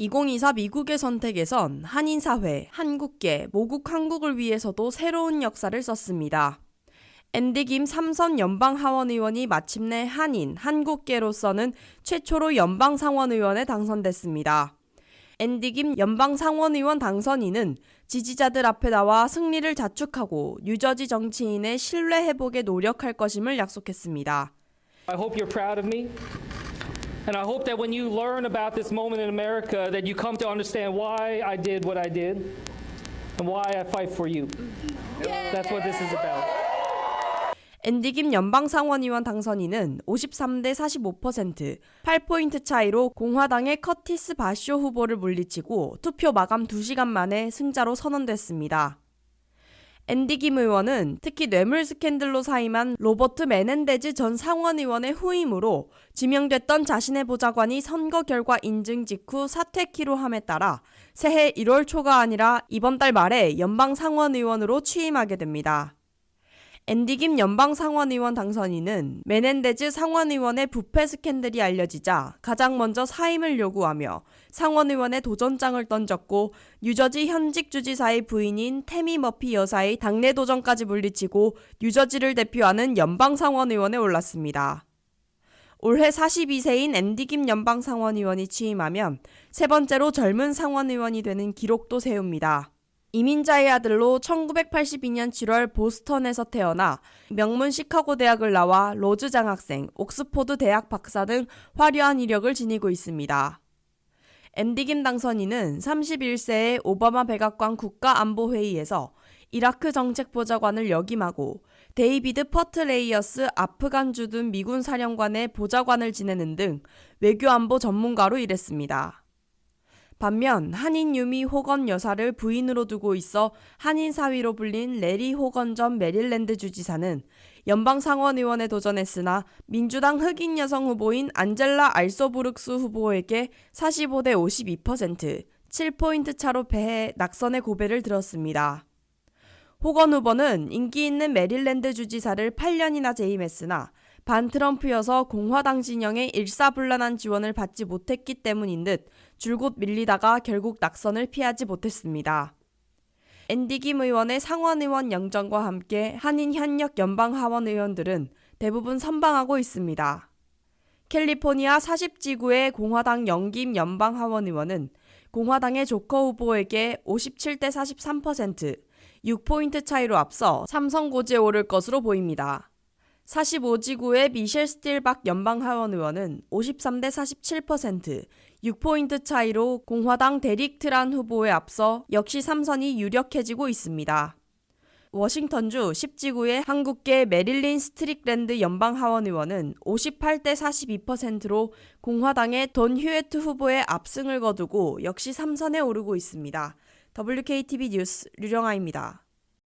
2024 미국의 선택에선 한인사회, 한국계, 모국 한국을 위해서도 새로운 역사를 썼습니다. 앤디 김 삼선 연방 하원 의원이 마침내 한인, 한국계로서는 최초로 연방 상원 의원에 당선됐습니다. 앤디 김 연방 상원 의원 당선인은 지지자들 앞에 나와 승리를 자축하고 뉴저지 정치인의 신뢰 회복에 노력할 것임을 약속했습니다. I hope you're proud of me. And I hope that when you learn about this moment in America that you come to understand why I did what I did and why I fight for you. That's what this is about. 앤디 김 연방 상원의원 당선인은 53대 45%, 8포인트 차이로 공화당의 커티스 바쇼 후보를 물리치고 투표 마감 2시간 만에 승자로 선언됐습니다. 앤디 김 의원은 특히 뇌물 스캔들로 사임한 로버트 메넨데즈 전 상원의원의 후임으로 지명됐던 자신의 보좌관이 선거 결과 인증 직후 사퇴키로 함에 따라 새해 1월 초가 아니라 이번 달 말에 연방 상원의원으로 취임하게 됩니다. 앤디 김 연방 상원의원 당선인은 메넨데즈 상원의원의 부패 스캔들이 알려지자 가장 먼저 사임을 요구하며 상원의원의 도전장을 던졌고 뉴저지 현직 주지사의 부인인 태미 머피 여사의 당내 도전까지 물리치고 뉴저지를 대표하는 연방 상원의원에 올랐습니다. 올해 42세인 앤디 김 연방 상원의원이 취임하면 세 번째로 젊은 상원의원이 되는 기록도 세웁니다. 이민자의 아들로 1982년 7월 보스턴에서 태어나 명문 시카고 대학을 나와 로즈 장학생, 옥스포드 대학 박사 등 화려한 이력을 지니고 있습니다. 앤디 김 당선인은 31세에 오바마 백악관 국가안보회의에서 이라크 정책보좌관을 역임하고 데이비드 퍼트레이어스 아프간 주둔 미군 사령관의 보좌관을 지내는 등 외교안보 전문가로 일했습니다. 반면 한인 유미 호건 여사를 부인으로 두고 있어 한인 사위로 불린 레리 호건 전 메릴랜드 주지사는 연방 상원 의원에 도전했으나 민주당 흑인 여성 후보인 안젤라 알소부르크스 후보에게 45대 52%, 7포인트 차로 패해 낙선의 고배를 들었습니다. 호건 후보는 인기 있는 메릴랜드 주지사를 8년이나 재임했으나 반 트럼프여서 공화당 진영의 일사불란한 지원을 받지 못했기 때문인 듯 줄곧 밀리다가 결국 낙선을 피하지 못했습니다. 앤디 김 의원의 상원 의원 영정과 함께 한인 현역 연방 하원 의원들은 대부분 선방하고 있습니다. 캘리포니아 40지구의 공화당 영김 연방 하원 의원은 공화당의 조커 후보에게 57대 43%, 6포인트 차이로 앞서 삼성 고지에 오를 것으로 보입니다. 45지구의 미셸 스틸박 연방 하원 의원은 53대 47%, 6포인트 차이로 공화당 데릭 트란 후보에 앞서 역시 삼선이 유력해지고 있습니다. 워싱턴주 10지구의 한국계 메릴린 스트릭랜드 연방 하원 의원은 58대 42%로 공화당의 돈 휴에트 후보의 압승을 거두고 역시 삼선에 오르고 있습니다. WKTV 뉴스 류령아입니다.